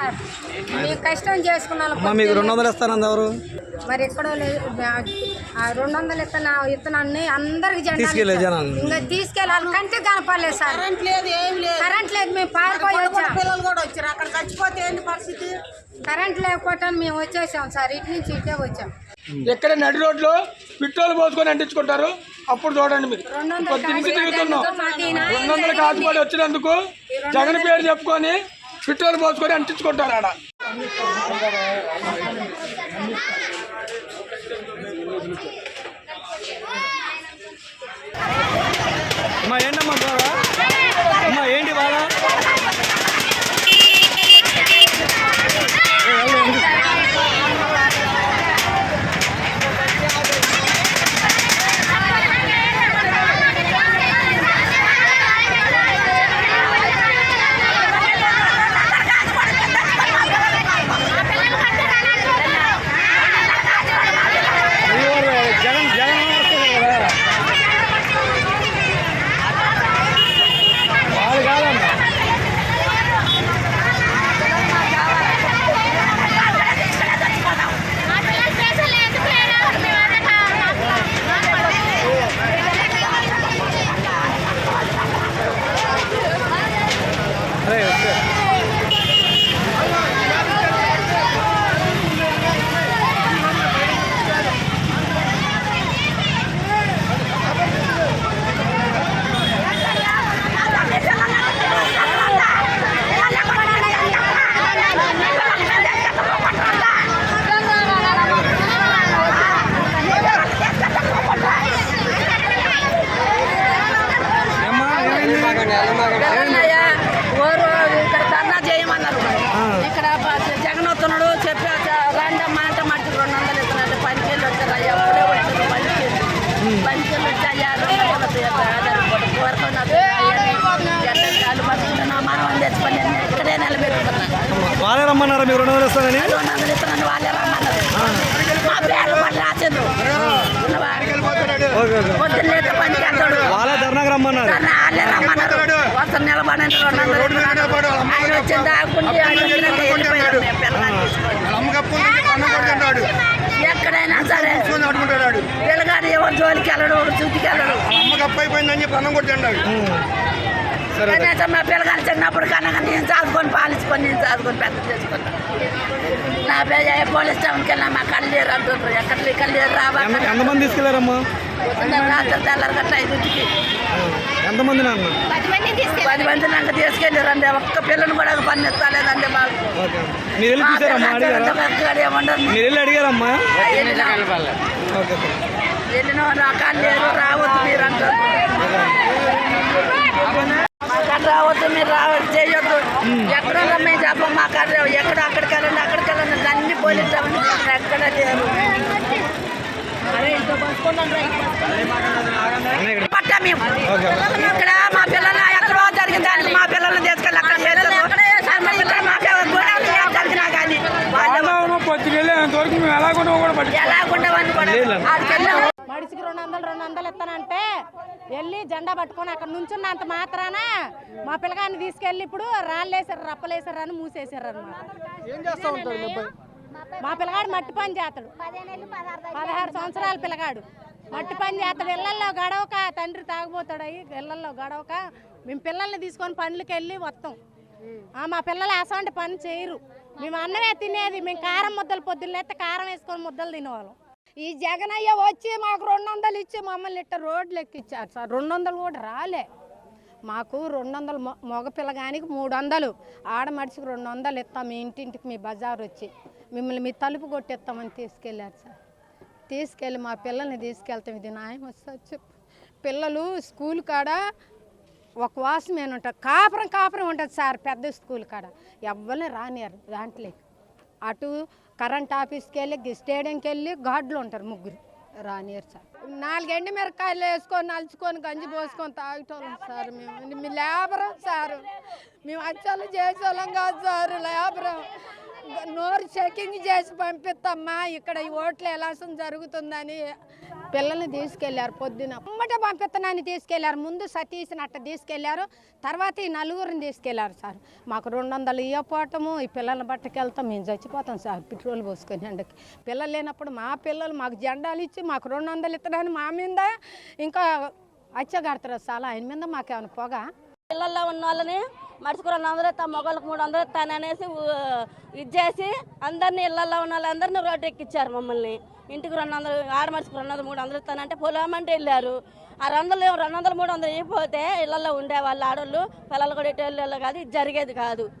Sir. మేము కష్టం చేసుకున్నాం అమ్మా మీకు రెండు వందలు ఎవరు? మరి ఎక్కడో లేదు ఆ రెండు వందలు ఇస్తున్నా ఇస్తున్నాన్ని అందరికి తీసుకెళ్ళే జనాలు. ఇంకా తీసుకెళ్ళాలి కంటే కనపడలేదు సార్. కరెంట్ లేదు ఏం లేదు. కరెంట్ లేదు మేము పారిపోయి వచ్చాం. పిల్లలు కూడా వచ్చారు. అక్కడ చచ్చిపోతే ఏంటి పరిస్థితి? కరెంట్ లేకపోతే మేము వచ్చేసాం సార్. ఇటు నుంచి ఇటే వచ్చాం. ఎక్కడ నడి రోడ్లో పెట్రోల్ పోసుకొని అంటించుకుంటారు? అప్పుడు చూడండి మీరు. రెండు వందలు తిరుగుతున్నాం. రెండు కాసుపడి వచ్చినందుకు జగన్ పేరు చెప్పుకొని పెట్రోల్ పోసుకొని అంటించుకుంటారు ఆడ. మా ఏంటమ్మా బాగా అమ్మా ఏంటి బాగా జగన్ జగన్ వస్తుంది కదా వాళ్ళు కాదమ్మా అదే ఓకే అమ్మా ఏమైంది ఓరు ఇక్కడ ధర్నా చేయమన్నారు ఇక్కడ జగన్ వస్తున్నాడు చెప్పి రాండమ్మ అంటే మట్టి రెండు వందలు ఇస్తున్నాడు పనికెళ్ళి వచ్చారు అయ్యా అప్పుడే వచ్చారు పనికెళ్ళి పనికెళ్ళి వచ్చి అయ్యా రెండు వందలు ఆధార్ వాళ్ళే రమ్మన్నారా? మీరు రెండు వందలు ఇస్తానని రెండు వందలు ఇస్తున్నాను వాళ్ళే రమ్మన్నారు. మా పేర్లు పని రాసిండ్రు ఓకే ఓకే పొద్దున్న లేతే పనికి వెళ్తాడు వాళ్ళే ధర్నాకి రమ్మన్నారు నన్ను వాళ్ళే రమ్మన్నారు వస్తాను నిలబడండి ఆయన వెళ్ళిపోయాడు మేము తీసుకొని. ఎక్కడైనా సరే పిల్లగాడు ఎవరు జోలికి వెళ్ళడు చుట్టుకి వెళ్ళడు సరే కనీసం మా పిల్లగాడు చిన్నప్పుడు కనుక నేను చదువుకొని పాలించుకొని నేను చదువుకొని పెద్ద చేసుకున్నా నా పోలీస్ స్టేషన్కి వెళ్ళినా మా కళ్ళు లేరు అంటుండ్రు ఎక్కడ కళ్ళు లేరు ఎంత ఎంతమంది రాత్రి తెల్లారి గట్ట ఐదుకి ఎంతమంది నాన్న? పది మంది నాకు తీసుకెళ్ళారండి. ఒక్క పిల్లని కూడా పని ఎత్తలేదండి మాకు. ఓకే. మీరు వెళ్ళి మా చూసారమ్మా పిల్లలు అడిగారా? మీరు వెళ్ళి అడిగారమ్మా? వెళ్ళినా? రకాలు లేరు రావద్దు మీరు అంటారు. రావద్దు మీరు రావద్దు చేయొద్దు. ఎక్కడ రమ్మే చెప్పం మాకాడ ఎక్కడ అక్కడికి వెళ్ళండి అక్కడికి వెళ్ళండి. అన్ని పోలీసు ఎక్కడ లేరు మేము ఇక్కడ మా పిల్లలు ఎక్కడో జరిగిన దానికి మా పిల్లల్ని తీసుకెళ్ళి అక్కడ మడిసికి రెండు వందలు రెండు వందలు ఇస్తానంటే వెళ్ళి జెండా పట్టుకొని అక్కడ నుంచున్నంత మాత్రాన మా పిల్లగాన్ని తీసుకెళ్ళి ఇప్పుడు రాళ్ళేసారు రప్పలేసారు అని మూసేసారు అనమాట మా పిల్లగాడు మట్టి పని చేస్తాడు. పదహారు సంవత్సరాల పిల్లగాడు. మట్టి పని చేస్తాడు. ఇళ్ళల్లో గడవక తండ్రి తాగిపోతాడు అయ్యి ఇళ్ళల్లో గడవక మేము పిల్లల్ని తీసుకొని పనులకి వెళ్ళి వస్తాం. మా పిల్లలు అసంటి పని చేయరు. మేము అన్నమే తినేది. మేము కారం ముద్దలు పొద్దున్నెత్తే కారం వేసుకొని ముద్దలు తినేవాళ్ళం. ఈ జగనయ్య వచ్చి మాకు రెండు వందలు ఇచ్చి మమ్మల్ని ఇట్ట రోడ్లు ఎక్కిచ్చారు సార్. రెండు వందలు కూడా రాలే. మాకు రెండు వందలు మగ పిల్లగానికి మూడు వందలు. ఆడ మనిషికి రెండు వందలు ఇస్తాం. మీ ఇంటింటికి మీ బజార్ వచ్చి. మిమ్మల్ని మీ తలుపు కొట్టిస్తామని తీసుకెళ్ళారు సార్. తీసుకెళ్ళి మా పిల్లల్ని తీసుకెళ్తాం. ఇది న్యాయం వస్తుంది చెప్పు. పిల్లలు స్కూల్ కాడ ఒక వాసమేన ఉంటుంది కాపురం కాపురం ఉంటుంది సార్ పెద్ద స్కూల్ కాడ. ఎవరిని రానియారు దాంట్లో అటు కరెంట్ ఆఫీస్కి వెళ్ళి స్టేడియంకి వెళ్ళి గాడ్లు ఉంటారు ముగ్గురు. రానియర్ సార్. నాలుగెండు మిరకాయలు వేసుకొని నలుచుకొని గంజి పోసుకొని తాగటోళ్ళం సార్ మేము. మీ లేబరం సార్. మేము అచ్చలు చేసేవాళ్ళం కాదు సార్ లేబరం. నోరు చెకింగ్ చేసి పంపిస్తామ్మా ఇక్కడ ఈ ఓట్లు ఎలాసం జరుగుతుందని పిల్లల్ని తీసుకెళ్ళారు పొద్దున. అమ్మటే పంపిస్తానని తీసుకెళ్ళారు ముందు సతీష్ని అట్ట తీసుకెళ్ళారు తర్వాత ఈ నలుగురిని తీసుకెళ్ళారు సార్. మాకు రెండు వందలు ఇవ్వపోవటము ఈ పిల్లల్ని బట్టకెళ్తాం మేము చచ్చిపోతాం సార్ పెట్రోల్ పోసుకొని ఎండకి పిల్లలు లేనప్పుడు మా పిల్లలు మాకు జెండాలు ఇచ్చి మాకు రెండు వందలు ఇత్తడానికి మా మీద ఇంకా అచ్చగడతారు సార్. ఆయన మీద మాకేమైనా పొగ? పిల్లల్లో ఉన్న వాళ్ళని మనిషికి రెండు వందలు ఇస్తా మొగళ్ళకి మూడు వందలు ఇస్తాను అనేసి ఇది చేసి అందరినీ ఇళ్ళలో ఉన్న వాళ్ళందరినీ రోడ్డు ఎక్కిచ్చారు మమ్మల్ని. ఇంటికి రెండు వందలు ఆడ మనిషికి రెండు వందలు మూడు వందలు ఇస్తానంటే పొలమంటే వెళ్ళారు. ఆ రెండు వందలు రెండు వందలు మూడు వందలు ఇవ్వకపోతే ఇళ్ళలో ఉండే వాళ్ళు ఆడవాళ్ళు పిల్లలు కూడా ఇటు వెళ్ళేవాళ్ళు కాదు ఇది జరిగేది కాదు.